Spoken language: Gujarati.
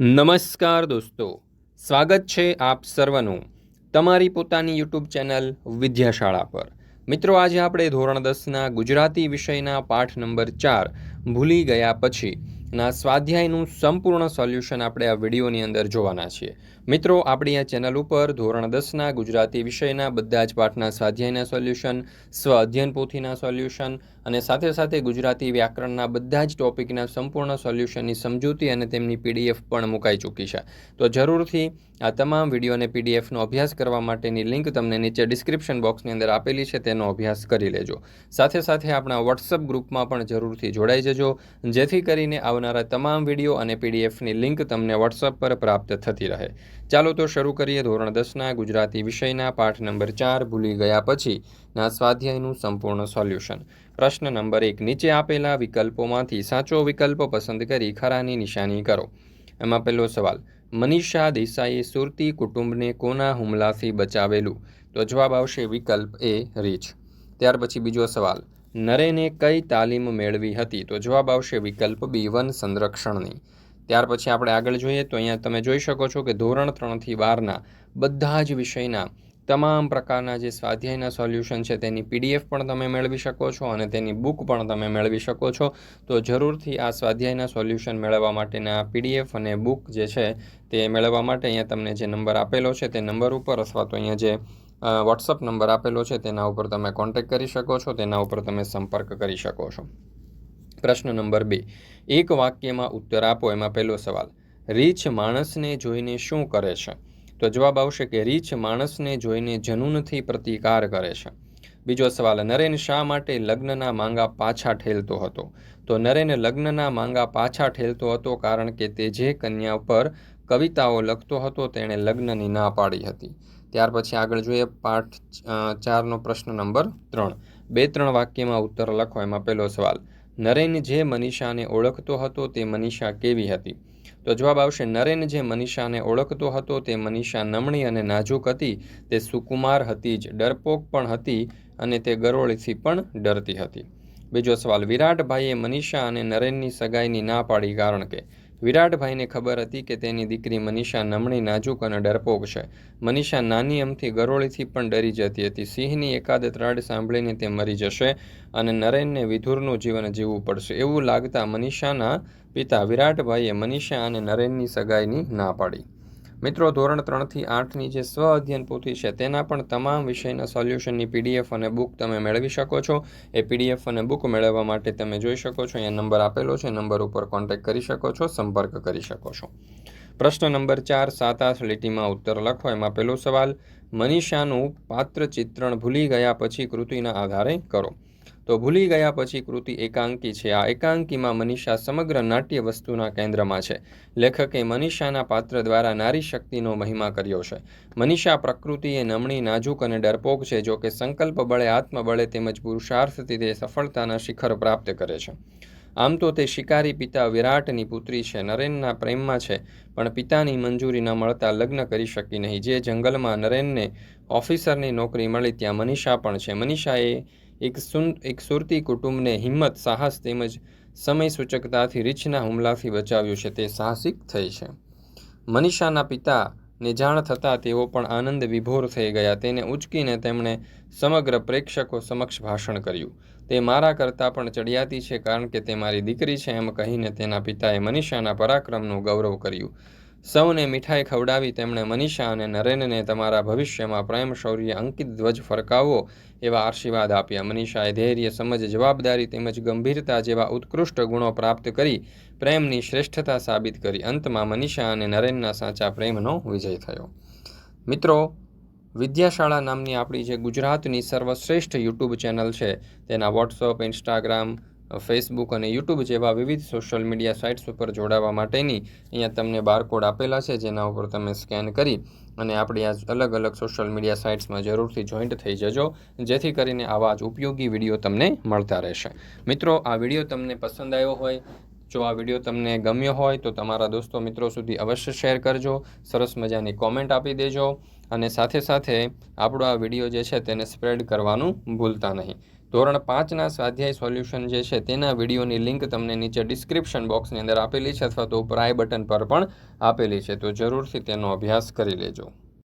નમસ્કાર દોસ્તો. સ્વાગત છે આપ સર્વનું તમારી પોતાની યુટ્યુબ ચેનલ વિદ્યાશાળા પર. મિત્રો, આજે આપણે ધોરણ દસના ગુજરાતી વિષયના પાઠ નંબર ચાર ભૂલી ગયા પછી ના સ્વાધ્યાયનું સંપૂર્ણ સોલ્યુશન આપણે આ વિડીયોની અંદર જોવાના છીએ. મિત્રો, આપણી આ ચેનલ ઉપર ધોરણ દસના ગુજરાતી વિષયના બધા જ પાઠના સ્વાધ્યાયના સોલ્યુશન સ્વ અધ્યયન પોથીના સોલ્યુશન અને સાથે સાથે ગુજરાતી વ્યાકરણના બધા જ ટોપિકના સંપૂર્ણ સોલ્યુશનની સમજૂતી અને તેમની પીડીએફ પણ મુકાઈ ચૂકી છે. તો જરૂરથી આ તમામ વીડિયો અને પીડીએફનો અભ્યાસ કરવા માટેની લિંક તમને નીચે ડિસ્ક્રિપ્શન બોક્સની અંદર આપેલી છે, તેનો અભ્યાસ કરી લેજો. સાથે સાથે આપણા વોટ્સઅપ ગ્રુપમાં પણ જરૂરથી જોડાઈ જજો, જેથી કરીને આવનારા તમામ વીડિયો અને પીડીએફની લિંક તમને વોટ્સઅપ પર પ્રાપ્ત થતી રહે. ચાલો તો શરૂ કરીએ ધોરણ દસના ગુજરાતી વિષયના પાઠ નંબર ચાર, ભૂલી ગયા પછી ના સ્વાધ્યાયનું સંપૂર્ણ સોલ્યુશન. પ્રશ્ન નંબર એક, નીચે આપેલા વિકલ્પોમાંથી સાચો વિકલ્પ પસંદ કરી ખરાની નિશાની કરો. એમાં પહેલો સવાલ, મનીષા દેસાઈએ સુરતી કુટુંબને કોના હુમલાથી બચાવેલું? તો જવાબ આવશે વિકલ્પ એ રીચ ત્યાર પછી બીજો સવાલ, નરેને કઈ તાલીમ મેળવી હતી? તો જવાબ આવશે વિકલ્પ બી વન, સંરક્ષણની. ત્યાર પછી આપણે આગળ જોઈએ તો અહીંયા તમે જોઈ શકો છો કે ધોરણ ત્રણથી બારના બધા જ વિષયના તમામ પ્રકારના જે સ્વાધ્યાયના સોલ્યુશન છે તેની પીડીએફ પણ તમે મેળવી શકો છો અને તેની બુક પણ તમે મેળવી શકો છો. તો જરૂરથી આ સ્વાધ્યાયના સોલ્યુશન મેળવવા માટેના પીડીએફ અને બુક જે છે તે મેળવવા માટે અહીંયા તમને જે નંબર આપેલો છે તે નંબર ઉપર અથવા તો અહીંયા જે વોટ્સઅપ નંબર આપેલો છે તેના ઉપર તમે કોન્ટેક્ટ કરી શકો છો, તેના ઉપર તમે સંપર્ક કરી શકો છો. પ્રશ્ન નંબર બે. એક વાક્યમાં ઉત્તર આપો, એમાં પહેલો સવાલ, રીછ માણસને જોઈને શું કરે છે? તો જવાબ આવશે કે રીછ માણસને જોઈને જનૂનથી પ્રતિકાર કરે છે. બીજો સવાલ, નરેન શા માટે લગ્નના માંગા પાછા ઠેલતો હતો? તો નરેન લગ્નના માંગા પાછા ઠેલતો હતો કારણ કે તે જે કન્યા પર કવિતાઓ લખતો હતો તેણે લગ્નની ના પાડી હતી. ત્યાર પછી આગળ જોઈએ પાઠ ચારનો પ્રશ્ન નંબર ત્રણ. બે ત્રણ વાક્યમાં ઉત્તર લખો, એમાં પહેલો સવાલ નરેન જે મનીષાને ઓળખતો હતો તે મનીષા કેવી હતી? તો જવાબ આવશે, નરેન જે મનીષાને ઓળખતો હતો તે મનીષા નમણી અને નાજુક હતી. તે સુકુમાર હતી જ, ડરપોક પણ હતી અને તે ગરોળીથી પણ ડરતી હતી. બીજો સવાલ, વિરાટભાઈએ મનીષા અને નરેનની સગાઈની ના પાડી કારણ કે? વિરાટભાઈને ખબર હતી કે તેની દીકરી મનીષા નમણી નાજુક અને ડરપોક છે. મનીષા નાની અમથી ગરોળીથી પણ ડરી જતી હતી. સિંહની એકાદ ત્રાડ સાંભળીને તે મરી જશે અને નરેનને વિધુરનું જીવન જીવવું પડશે. એવું લાગતા મનીષાના પિતા વિરાટભાઈએ મનીષા અને નરેનની સગાઈની ના પાડી. મિત્રો, ધોરણ ત્રણથી આઠની જે સ્વ અધ્યયન પોથી છે, તેના પણ તમામ વિષયના સોલ્યુશનની પીડીએફ અને બુક તમે મેળવી શકો છો. એ પીડીએફ અને બુક મેળવવા માટે તમે જોઈ શકો છો. અહીંયા નંબર આપેલો છે. નંબર ઉપર કોન્ટેક્ટ કરી શકો છો, સંપર્ક કરી શકો છો. પ્રશ્ન નંબર ચાર, સાત આઠ લીટીમાં ઉત્તર લખો. એમાં પહેલો સવાલ, મનીષાનું પાત્ર ચિત્રણ ભૂલી ગયા પછી કૃતિના આધારે કરો. તો ભૂલી ગયા પછી કૃતિ એકાંકી છે. આ એકાંકીમાં મનીષા સમગ્ર નાટ્ય વસ્તુના કેન્દ્રમાં છે. લેખકે મનીષાના પાત્ર દ્વારા નારી શક્તિનો મહિમા કર્યો છે. મનીષા પ્રકૃતિએ નમણી, નાજુક અને ડરપોક છે જો સંકલ્પ બળે આત્મબળે તેમજ પુરુષાર્થથી તે સફળતાના શિખર પ્રાપ્ત કરે છે. આમ તો તે શિકારી પિતા વિરાટની પુત્રી છે. નરેનના પ્રેમમાં છે, પણ પિતાની મંજૂરી ન મળતા લગ્ન કરી શકી નહીં. જે જંગલમાં નરેનને ઓફિસરની નોકરી મળી, ત્યાં મનીષા પણ છે. મનીષાએ એક સુન, એક સુરતી કુટુંબને હિંમત, સાહસ તેમજ સમય સૂચકતાથી રીછના હુમલાથી બચાવ્યું છે તે સાહસિક થઈ છે. મનીષાના પિતાને જાણ થતાં તેઓ પણ આનંદ વિભોર થઈ ગયા. તેને ઉચકીને તેમણે સમગ્ર પ્રેક્ષકો સમક્ષ ભાષણ કર્યું. તે મારા કરતાં પણ ચડિયાતી છે કારણ કે તે મારી દીકરી છે, એમ કહીને તેના પિતાએ મનીષાના પરાક્રમનું ગૌરવ કર્યું. સૌને મીઠાઈ ખવડાવી તેમણે મનીષા અને નરેનને તમારા ભવિષ્યમાં પ્રેમ શૌર્ય અંકિત ધ્વજ ફરકાવો એવા આશીર્વાદ આપ્યા. મનીષાએ ધૈર્ય, સમજ, જવાબદારી તેમજ ગંભીરતા જેવા ઉત્કૃષ્ટ ગુણો પ્રાપ્ત કરી પ્રેમની શ્રેષ્ઠતા સાબિત કરી. અંતમાં મનીષા અને નરેનના સાચા પ્રેમનો વિજય થયો. મિત્રો, વિદ્યાશાળા નામની આપણી જે ગુજરાતની સર્વશ્રેષ્ઠ યુટ્યુબ ચેનલ છે, તેના વોટ્સઅપ, ઇન્સ્ટાગ્રામ ફેસબુક અને યુટ્યુબ જેવા વિવિધ સોશિયલ મીડિયા સાઇટ્સ ઉપર જોડાવા માટેની અહીંયા તમને બારકોડ આપેલા છે, જેના ઉપર તમે સ્કેન કરી અને આપણી આ અલગ અલગ સોશિયલ મીડિયા સાઇટ્સમાં જરૂરથી જોઈન્ટ થઈ જજો, જેથી કરીને આવા જ ઉપયોગી વીડિયો તમને મળતા રહેશે. મિત્રો, આ વીડિયો તમને પસંદ આવ્યો હોય, જો આ વીડિયો તમને ગમ્યો હોય, તો તમારા દોસ્તો મિત્રો સુધી અવશ્ય શેર કરજો, સરસ મજાની કોમેન્ટ આપી દેજો અને સાથે સાથે આપણો આ વીડિયો જે છે, તેને સ્પ્રેડ કરવાનું ભૂલતા નહીં. ધોરણ પાંચના સ્વાધ્યાય સોલ્યુશન જે છે તેના વિડીયોની લિંક તમને નીચે ડિસ્ક્રિપ્શન બોક્સની અંદર આપેલી છે અથવા તો ઉપર આઈ બટન પર પણ આપેલી છે, તો જરૂરથી તેનો અભ્યાસ કરી લેજો.